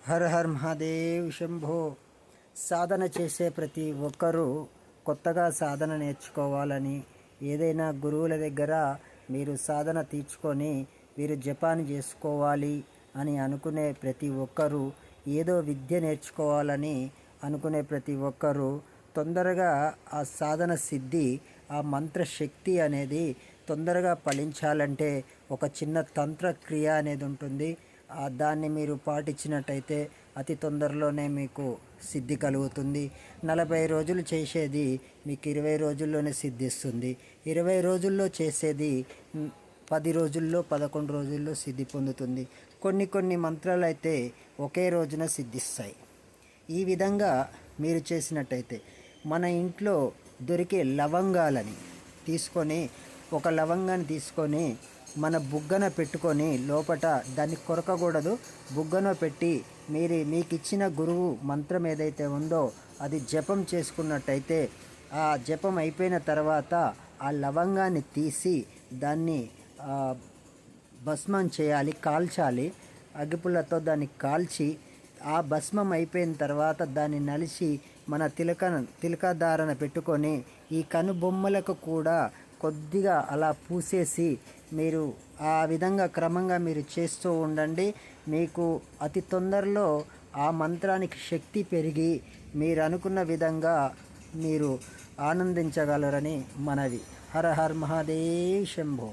Her Har Mahadev Shambho. సాధన చేసే ప్రతి ఒక్కరూ కొత్తగా సాధన నేర్చుకోవాలని ఏదైనా గురువుల దగ్గర మీరు సాధన తీర్చుకొని మీరు జపాన్ చేసుకోవాలి అని అనుకునే ప్రతి ఒక్కరూ ఏదో విద్య నేర్చుకోవాలని అనుకునే ప్రతి ఒక్కరూ తొందరగా ఆ సాధన సిద్ధి ఆ మంత్రశక్తి అనేది తొందరగా ఫలించాలంటే ఒక చిన్న తంత్రక్రియ అనేది ఉంటుంది. దాన్ని మీరు పాటించినట్టయితే అతి తొందరలోనే మీకు సిద్ధి కలుగుతుంది. నలభై రోజులు చేసేది మీకు ఇరవై రోజుల్లోనే సిద్ధిస్తుంది. ఇరవై రోజుల్లో చేసేది పది రోజుల్లో పదకొండు రోజుల్లో సిద్ధి పొందుతుంది. కొన్ని కొన్ని మంత్రాలు అయితే ఒకే రోజున సిద్ధిస్తాయి. ఈ విధంగా మీరు చేసినట్టయితే మన ఇంట్లో దొరికే లవంగాలని తీసుకొని ఒక లవంగాన్ని తీసుకొని మన బుగ్గన పెట్టుకొని లోపట దాన్ని కొరకకూడదు. బుగ్గన పెట్టి మీరు మీకు ఇచ్చిన గురువు మంత్రం ఏదైతే ఉందో అది జపం చేసుకున్నట్టయితే ఆ జపం అయిపోయిన తర్వాత ఆ లవంగాన్ని తీసి దాన్ని భస్మం చేయాలి కాల్చాలి. అగ్గిపుల్లతో దాన్ని కాల్చి ఆ భస్మం అయిపోయిన తర్వాత దాన్ని నలిసి మన తిలక తిలకధారణ పెట్టుకొని ఈ కనుబొమ్మలకు కూడా కొద్దిగా అలా పూసేసి మీరు ఆ విధంగా క్రమంగా మీరు చేస్తూ ఉండండి. మీకు అతి తొందరలో ఆ మంత్రానికి శక్తి పెరిగి మీరు అనుకున్న విధంగా మీరు ఆనందించగలరని మనవి. హర హర్ మహాదేవ్ శంభో.